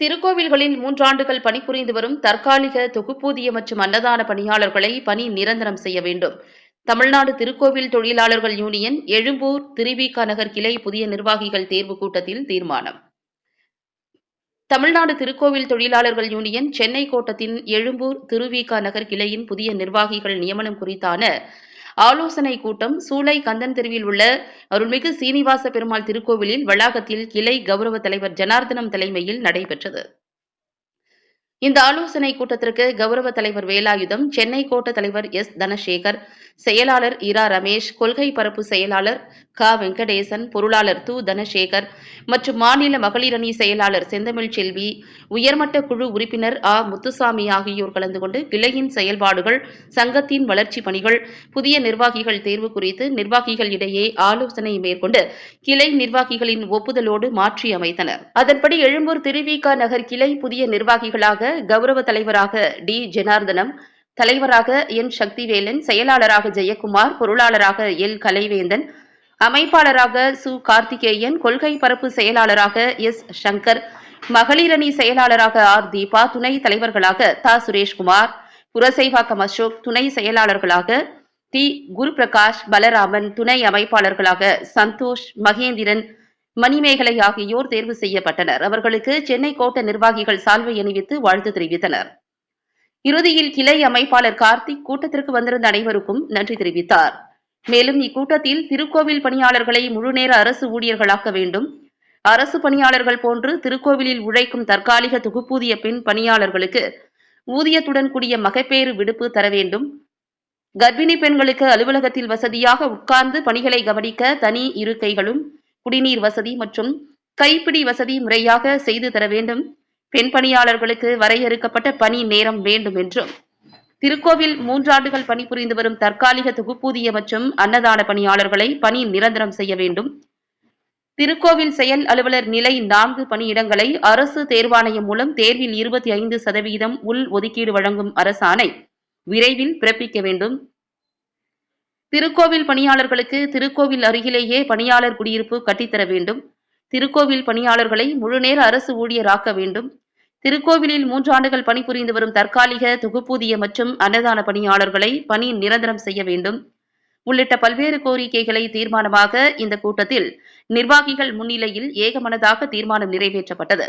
திருக்கோவில்களில் மூன்றாண்டுகள் பணிபுரிந்து வரும் தற்காலிக தொகுப்பூதிய மற்றும் அன்னதான பணியாளர்களை பணி நிரந்தரம் செய்ய வேண்டும். தமிழ்நாடு திருக்கோவில் தொழிலாளர்கள் யூனியன் எழும்பூர் திருவிக நகர் கிளை புதிய நிர்வாகிகள் தேர்வு கூட்டத்தில் தீர்மானம். தமிழ்நாடு திருக்கோவில் தொழிலாளர்கள் யூனியன் சென்னை கோட்டத்தின் எழும்பூர் திருவிக நகர் கிளையின் புதிய நிர்வாகிகள் நியமனம் குறித்தான ஆலோசனை கூட்டம் சூளை கந்தன் தெருவில் உள்ள அருள்மிகு சீனிவாச பெருமாள் திருக்கோவிலில் வளாகத்தில் கிளை கௌரவ தலைவர் ஜனார்தனம் தலைமையில் நடைபெற்றது. இந்த ஆலோசனை கூட்டத்திற்கு கௌரவ தலைவர் வேலாயுதம் சென்னை கோட்ட தலைவர் எஸ் தனசேகர் செயலாளர் இரா ரமேஷ் கொள்கை பரப்பு செயலாளர் க. வெங்கடேசன் பொருளாளர் து. தனசேகர் மற்றும் மாநில மகளிர் அணி செயலாளர் செந்தமிழ் செல்வி உயர்மட்ட குழு உறுப்பினர் ஆ. முத்துசாமி ஆகியோர் கலந்து கொண்டு கிளையின் செயல்பாடுகள் சங்கத்தின் வளர்ச்சி பணிகள் புதிய நிர்வாகிகள் தேர்வு குறித்து நிர்வாகிகள் இடையே ஆலோசனை மேற்கொண்டு கிளை நிர்வாகிகளின் ஒப்புதலோடு மாற்றி அமைத்தனர். அதன்படி எழும்பூர் திருவிக நகர் கிளை புதிய நிர்வாகிகளாக கௌரவ தலைவராக டி. ஜனார்தனம் தலைவராக என் சக்திவேலன் செயலாளராக ஜெயக்குமார் பொருளாளராக எல். கலைவேந்தன் அமைப்பாளராக சு. கார்த்திகேயன் கொள்கை பரப்பு செயலாளராக எஸ். சங்கர் மகளிரணி செயலாளராக ஆர். தீபா துணை தலைவர்களாக த. சுரேஷ்குமார் புரசைவாக்கம் அசோக் துணை செயலாளர்களாக டி. குருபிரகாஷ் பலராமன் துணை அமைப்பாளர்களாக சந்தோஷ் மகேந்திரன் மணிமேகலை ஆகியோர் தேர்வு செய்யப்பட்டனர். அவர்களுக்கு சென்னை கோட்ட நிர்வாகிகள் சால்வை அணிவித்து வாழ்த்து தெரிவித்தனர். இறுதியில் கிளை அமைப்பாளர் கார்த்திக் கூட்டத்திற்கு வந்திருந்த அனைவருக்கும் நன்றி தெரிவித்தார். மேலும் இக்கூட்டத்தில் திருக்கோவில் பணியாளர்களை முழுநேர அரசு ஊழியர்களாக்க வேண்டும். அரசு பணியாளர்கள் போன்று திருக்கோவிலில் உழைக்கும் தற்காலிக தொகுப்பூதிய பெண் பணியாளர்களுக்கு ஊதியத்துடன் கூடிய மகப்பேறு விடுப்பு தர வேண்டும். கர்ப்பிணி பெண்களுக்கு அலுவலகத்தில் வசதியாக உட்கார்ந்து பணிகளை கவனிக்க தனி இருக்கைகளும் குடிநீர் வசதி மற்றும் கைப்பிடி வசதி முறையாக செய்து தர வேண்டும். பெண் பணியாளர்களுக்கு வரையறுக்கப்பட்ட பணி நேரம் வேண்டும் என்றும் திருக்கோவில் மூன்றாண்டுகள் பணிபுரிந்து வரும் தற்காலிக தொகுப்பூதிய மற்றும் அன்னதான பணியாளர்களை பணி நிரந்தரம் செய்ய வேண்டும். திருக்கோவில் செயல் அலுவலர் நிலை நான்கு பணியிடங்களை அரசு தேர்வாணையம் மூலம் தேர்வில் இருபத்தி ஐந்து சதவீதம் உள் ஒதுக்கீடு வழங்கும் அரசாணை விரைவில் பிறப்பிக்க வேண்டும். திருக்கோவில் பணியாளர்களுக்கு திருக்கோவில் அருகிலேயே பணியாளர் குடியிருப்பு கட்டித்தர வேண்டும். திருக்கோவில் பணியாளர்களை முழுநேர அரசு ஊழியராக்க வேண்டும். திருக்கோவிலில் மூன்றாண்டுகள் பணிபுரிந்து வரும் தற்காலிக தொகுப்பூதிய மற்றும் அன்னதான பணியாளர்களை பணி நிரந்தரம் செய்ய வேண்டும். உள்ளிட்ட பல்வேறு கோரிக்கைகளை தீர்மானமாக இந்த கூட்டத்தில் நிர்வாகிகள் முன்னிலையில் ஏகமனதாக தீர்மானம் நிறைவேற்றப்பட்டது.